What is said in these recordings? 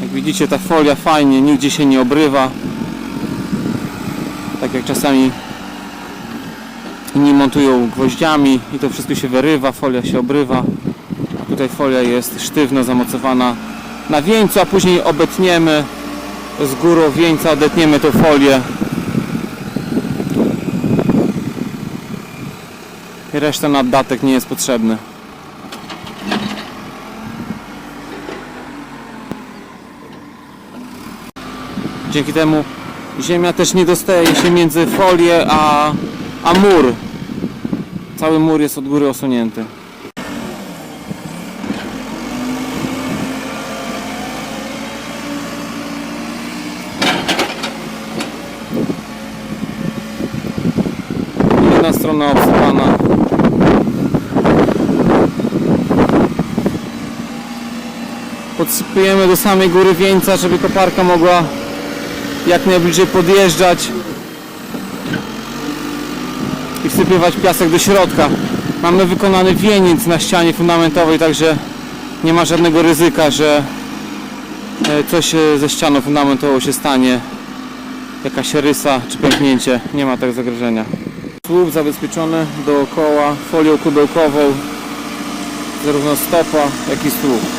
Jak widzicie ta folia fajnie, nigdzie się nie obrywa. Tak jak czasami inni montują gwoździami i to wszystko się wyrywa, folia się obrywa. A tutaj folia jest sztywno zamocowana na wieńcu, a później obetniemy z górą wieńca, odetniemy tą folię. Reszta naddatek nie jest potrzebny. Dzięki temu ziemia też nie dostaje się między folię a, a mur. Cały mur jest od góry osunięty. Jedna strona obsypana. Podsypujemy do samej góry wieńca, żeby koparka mogła jak najbliżej podjeżdżać i wsypywać piasek do środka. Mamy wykonany wieniec na ścianie fundamentowej, także nie ma żadnego ryzyka, że e, coś e, ze ścianą fundamentową się stanie. Jakaś rysa czy pęknięcie, nie ma tak zagrożenia. Słup zabezpieczony dookoła folią kubełkową, zarówno stopa, jak i słup.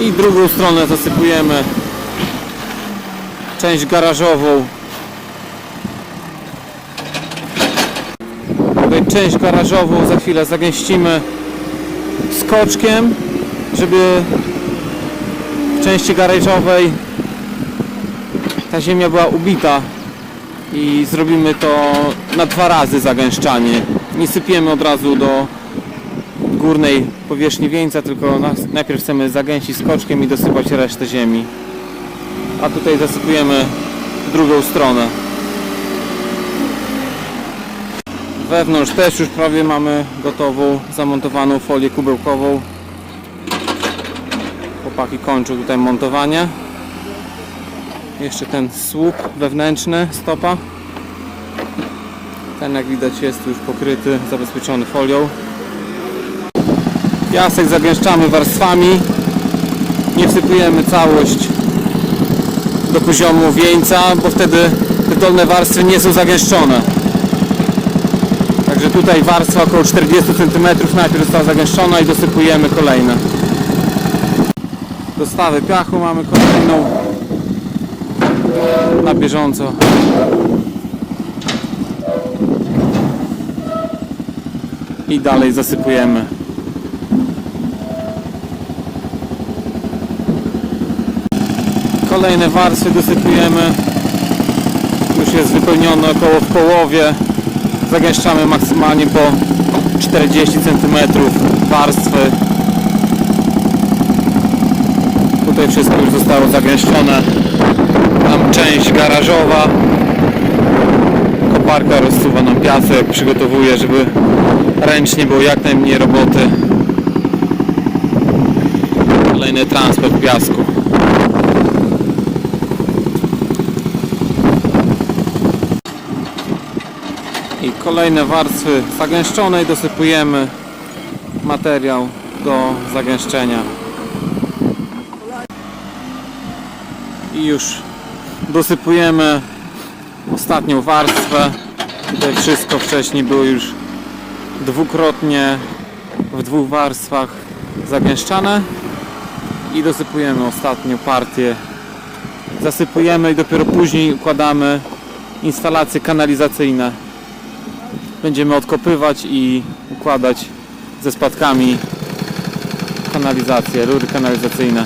I drugą stronę zasypujemy część garażową. Część garażową za chwilę zagęścimy skoczkiem, żeby w części garażowej ta ziemia była ubita i zrobimy to na dwa razy zagęszczanie. Nie sypiemy od razu do górnej powierzchni wieńca, tylko najpierw chcemy zagęścić skoczkiem i dosypać resztę ziemi. A tutaj zasypujemy drugą stronę. Wewnątrz też już prawie mamy gotową, zamontowaną folię kubełkową. Chłopaki kończą tutaj montowanie. Jeszcze ten słup wewnętrzny, stopa. Ten jak widać jest już pokryty, zabezpieczony folią. Piasek zagęszczamy warstwami. Nie wsypujemy całość do poziomu wieńca, bo wtedy te dolne warstwy nie są zagęszczone. Także tutaj warstwa około 40 cm najpierw została zagęszczona i dosypujemy kolejne. Dostawę piachu mamy kolejną na bieżąco. I dalej zasypujemy. Kolejne warstwy dosypujemy. Już jest wypełnione około w połowie. Zagęszczamy maksymalnie po 40 cm warstwy. Tutaj wszystko już zostało zagęszczone. Tam część garażowa. Koparka rozsuwa nam piasek, przygotowuje, żeby ręcznie było jak najmniej roboty. Kolejny transport piasku. Kolejne warstwy zagęszczone i dosypujemy materiał do zagęszczenia. I już dosypujemy ostatnią warstwę. Tutaj wszystko wcześniej było już dwukrotnie w dwóch warstwach zagęszczane i dosypujemy ostatnią partię. Zasypujemy i dopiero później układamy instalacje kanalizacyjne. Będziemy odkopywać i układać ze spadkami kanalizację, rury kanalizacyjne.